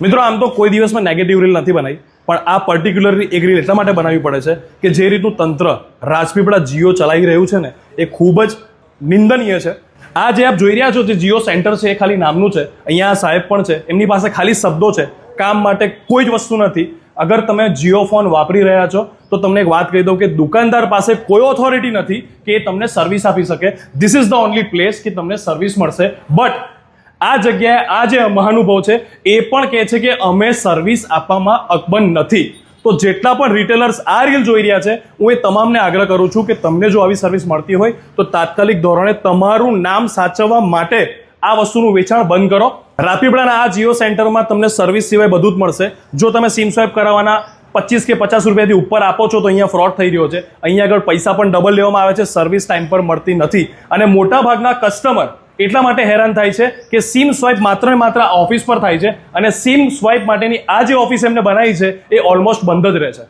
મિત્રો, આમ તો કોઈ દિવસમાં નેગેટિવ રીલ નથી બનાવી, પણ આ પર્ટિક્યુલરલી એક રીલ એટલા માટે બનાવવી પડે છે કે જે રીતનું તંત્ર, રાજપીપળા જીઓ ચલાવી રહ્યું છે ને, એ ખૂબ જ નિંદનીય છે. આ જે આપ જોઈ રહ્યા છો જે જીઓ સેન્ટર છે એ ખાલી નામનું છે, અહીંયા સાહેબ પણ છે, એમની પાસે ખાલી શબ્દો છે, કામ માટે કોઈ જ વસ્તુ નથી. અગર તમે જીઓ ફોન વાપરી રહ્યા છો, તો તમને એક વાત કહી દઉં કે દુકાનદાર પાસે કોઈ ઓથોરિટી નથી કે એ તમને સર્વિસ આપી શકે. This is the only place કે તમને સર્વિસ મળશે. બટ આ જગ્યાએ આ જે મહાનુભાવ છે, એ પણ કહે છે કે અમે સર્વિસ આપવામાં અકબંધ નથી. તો જેટલા પણ રિટેલર્સ આ રીલ જોઈ રહ્યા છે, હું એ તમામને આગ્રહ કરું છું કે તમને જો આવી સર્વિસ મળતી હોય, તો તાત્કાલિક ધોરણે તમારું નામ સાચવવા માટે આ વસ્તુનું વેચાણ બંધ કરો. રાપીપળાના આ જીઓ સેન્ટરમાં તમને સર્વિસ સિવાય બધું જ મળશે. જો તમે સિમ સ્વાઇપ કરાવવાના પચીસ કે પચાસ રૂપિયાથી ઉપર આપો છો, તો અહીંયા ફ્રોડ થઈ રહ્યો છે. અહીંયા આગળ પૈસા પણ ડબલ લેવામાં આવે છે સર્વિસ ટાઈમ પર મળતી નથી. અને મોટા ભાગના કસ્ટમર એટલા માટે હેરાન થાય છે કે સિમ સ્વાઇપ માત્ર ને માત્ર ઓફિસ પર થાય છે અને સિમ સ્વાઇપ માટેની આ જે ઓફિસ એમને બનાવી છે એ ઓલમોસ્ટ બંધ જ રહે છે.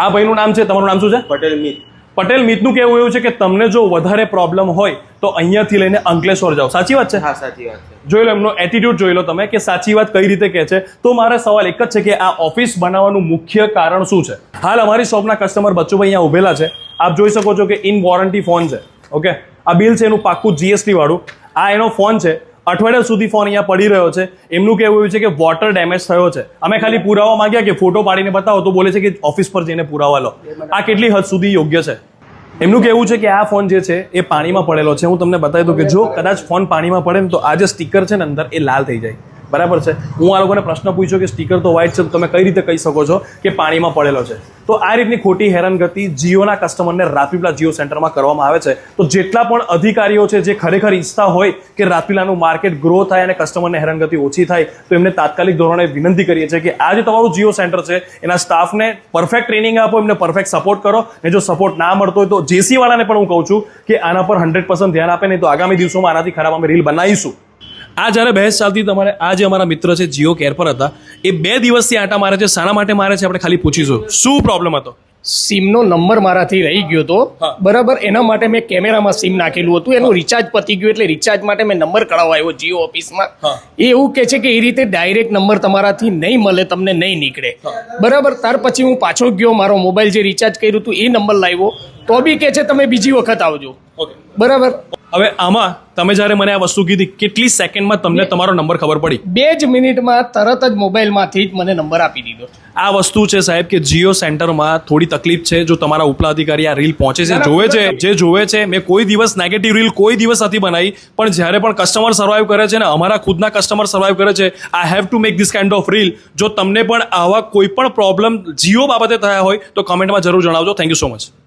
આ ભાઈનું નામ છે તમારું નામ શું છે? પટેલ મિત. પટેલ મિતનું કહેવું એવું છે કે તમને જો વધારે પ્રોબ્લેમ હોય તો અહીંયાથી લઈને અંકલેશ્વર જાઓ. સાચી વાત છે? હા સાચી વાત છે. જોઈ લો એમનો એટીટ્યુડ જોઈ લો તમે કે સાચી વાત કઈ રીતે કહે છે? તો મારો સવાલ એક જ છે કે આ ઓફિસ બનાવવાનું મુખ્ય કારણ શું છે? હાલ અમારી શોપના કસ્ટમર બચ્ચુભાઈ અહીંયા ઉભેલા છે. આપ જોઈ શકો છો કે ઇન વોરંટી ફોન છે. ઓકે આ બિલ છે એનું પાક્કું જીએસટી વાળું. આ એનો ફોન છે. અઠવાડિયા સુધી ફોન અહીંયા પડી રહ્યો છે. એમનું કહેવું એવું છે કે વોટર ડેમેજ થયો છે. અમે ખાલી પુરાવા માંગ્યા કે ફોટો પાડીને બતાવો તો બોલે છે કે ઓફિસ પર જઈને પુરાવા લો. આ કેટલી હદ સુધી યોગ્ય છે? એમનું કહેવું છે કે આ ફોન જે છે એ પાણીમાં પડેલો છે. હું તમને બતાવી દઉં કે જો કદાચ ફોન પાણીમાં પડે ને તો આ જે સ્ટીકર છે ને અંદર એ લાલ થઈ જાય. બરાબર છે? હું આ લોકોને પ્રશ્ન પૂછ્યો કે સ્ટીકર તો વ્હાઇટ છે, તો તમે કઈ રીતે કહી શકો છો કે પાણીમાં પડેલો છે? તો આ રીતની ખોટી હેરાનગતિ જીઓના કસ્ટમરને રાજપીપળા જીઓ સેન્ટરમાં કરવામાં આવે છે. તો જેટલા પણ અધિકારીઓ છે, જે ખરેખર ઈચ્છતા હોય કે રાજપીપળાનું માર્કેટ ગ્રો થાય અને કસ્ટમરને હેરાનગતિ ઓછી થાય, તો એમને તાત્કાલિક ધોરણે વિનંતી કરીએ છીએ કે આ જે તમારું જીઓ સેન્ટર છે, એના સ્ટાફને પરફેક્ટ ટ્રેનિંગ આપો, એમને પરફેક્ટ સપોર્ટ કરો. ને જો સપોર્ટ ના મળતો હોય તો જેસીવાળાને પણ હું કહું છું કે આના પર હંડ્રેડ પર્સન્ટ ધ્યાન આપે, નહીં તો આગામી દિવસોમાં આનાથી ખરાબ અમે રીલ બનાવીશું. આ જ્યારે બહેસ ચાલતી તમારે આ જે અમારા મિત્ર છે જીઓ કેર પર હતા એ બે દિવસથી આંટા મારે છે શાના માટે મારે છે આપણે ખાલી પૂછીશું. શું પ્રોબ્લેમ હતો? સિમનો નંબર મારાથી રહી ગયો હતો બરાબર એના માટે મેં કેમેરામાં સિમ નાખેલું હતું એનું રિચાર્જ પતી ગયું એટલે રિચાર્જ માટે મેં નંબર કઢાવવા આવ્યો જીઓ ઓફિસમાં. એ એવું કહે છે કે એ રીતે ડાયરેક્ટ નંબર તમારાથી નહીં મળે તમને નહીં નીકળે. બરાબર ત્યાર પછી હું પાછો ગયો મારો મોબાઈલ જે રિચાર્જ કર્યું હતું એ નંબર લાવ્યો. તો બી કહે છે તમે બીજી વખત આવજો. બરાબર. હવે આમાં તમે જ્યારે મને આ વસ્તુ કીધી કેટલી સેકન્ડમાં તમને તમારો નંબર ખબર પડી? બે જ મિનિટમાં તરત જ મોબાઈલમાંથી જ મને નંબર આપી દીધો. આ વસ્તુ છે સાહેબ કે જીઓ સેન્ટરમાં થોડી તકલીફ છે જો તમારા ઉપલા અધિકારી આ રીલ પહોંચે છે જોવે છે જે જોવે છે મેં કોઈ દિવસ નેગેટિવ રીલ કોઈ દિવસ નથી બનાવી પણ જ્યારે પણ કસ્ટમર સર્વાઈવ કરે છે ને અમારા ખુદના કસ્ટમર સર્વાઈવ કરે છે I have to make this kind of reel જો તમને પણ આવા કોઈ પણ પ્રોબ્લેમ જીઓ બાબતે થયા હોય તો કમેન્ટમાં જરૂર જણાવજો. Thank you so much